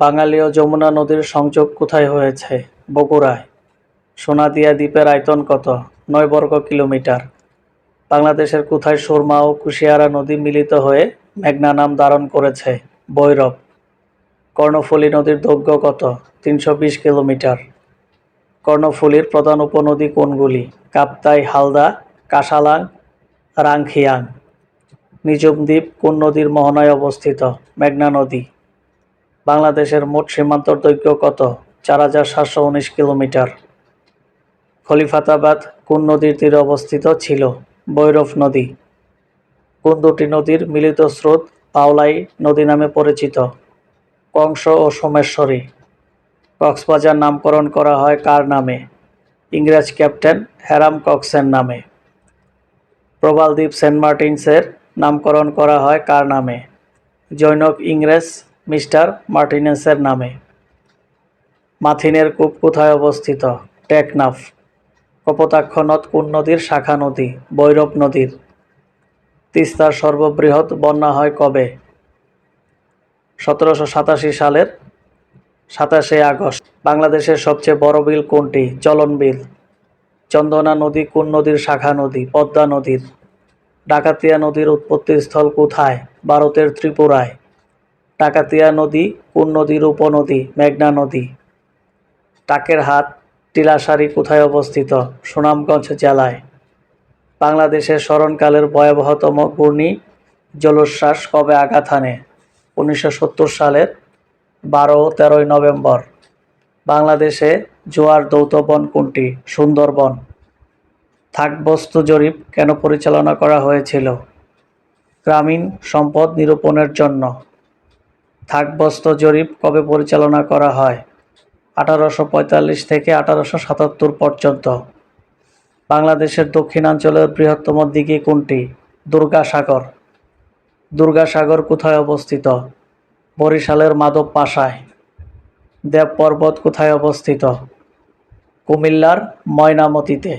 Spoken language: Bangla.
বাঙালি ও যমুনা নদীর সংযোগ কোথায় হয়েছে? বগুড়ায়। সোনাদিয়া দ্বীপের আয়তন কত? নয় বর্গ কিলোমিটার। বাংলাদেশের কোথায় সুরমা ও কুশিয়ারা নদী মিলিত হয়ে মেঘনা নাম ধারণ করেছে? বৈরব কর্ণফুলী নদীর দৈর্ঘ্য কত? তিনশো বিশ কিলোমিটার। কর্ণফুলীর প্রধান উপনদী কোনগুলি? কাপ্তাই, হালদা কাশালাং রাংখিয়াং। নিজুম দ্বীপ কোন নদীর মোহনায় অবস্থিত? মেঘনা নদী। বাংলাদেশের মোট সীমান্তর দৈর্ঘ্য কত? চার হাজার সাতশো উনিশ কিলোমিটার। খলিফাতাবাদ কোন নদীর তীরে অবস্থিত ছিল? ভৈরব নদী। কোন দুটি নদীর মিলিত স্রোত পাওলাই নদী নামে পরিচিত? কংস ও সোমেশ্বরী। কক্সবাজার নামকরণ করা হয় কার নামে? ইংরেজ ক্যাপ্টেন হ্যারাম কক্সের নামে। প্রবাল দ্বীপ সেন্ট মার্টিনসের নামকরণ করা হয় কার নামে? জৈনক ইংরেজ মিস্টার মার্টিনেসের নামে। মাথিনের কূপ কোথায় অবস্থিত? টেকনাফ। কপোতাক্ষ নদ কোন নদীর শাখা নদী? ভৈরব নদীর। তিস্তার সর্ববৃহৎ বন্যা হয় কবে? সতেরোশো সাতাশি সালের সাতাশে আগস্ট। বাংলাদেশের সবচেয়ে বড় বিল কোনটি? চলন বিল। চন্দনা নদী কোন নদীর শাখা নদী? পদ্মা নদীর। ডাকাতিয়া নদীর উৎপত্তিস্থল কোথায়? ভারতের ত্রিপুরায়। ডাকাতিয়া নদী, কোন নদীর উপনদী মেঘনা নদী? টাকের হাত টিলাসারি কোথায় অবস্থিত? সুনামগঞ্জ জেলায়। বাংলাদেশের স্মরণকালের ভয়াবহতম ঘূর্ণি জলোচ্ছ্বাস কবে আঘাত হানে? উনিশশো সত্তর সালের বারো তেরোই নভেম্বর। বাংলাদেশে জোয়ার দৌতবন কোনটি? সুন্দরবন। থাকবস্তু জরিপ কেন পরিচালনা করা হয়েছিল? গ্রামীণ সম্পদ নিরূপণের জন্য। থাকবস্ত জরিপ কবে পরিচালনা করা হয়? আঠারোশো পঁয়তাল্লিশ থেকে আঠারোশো সাতাত্তর পর্যন্ত। বাংলাদেশের দক্ষিণাঞ্চলের বৃহত্তম দিঘি কোনটি? দুর্গাসাগর। দুর্গাসাগর কোথায় অবস্থিত? বরিশালের মাধব পাশায়। দেব পর্বত কোথায় অবস্থিত? কুমিল্লার ময়নামতিতে।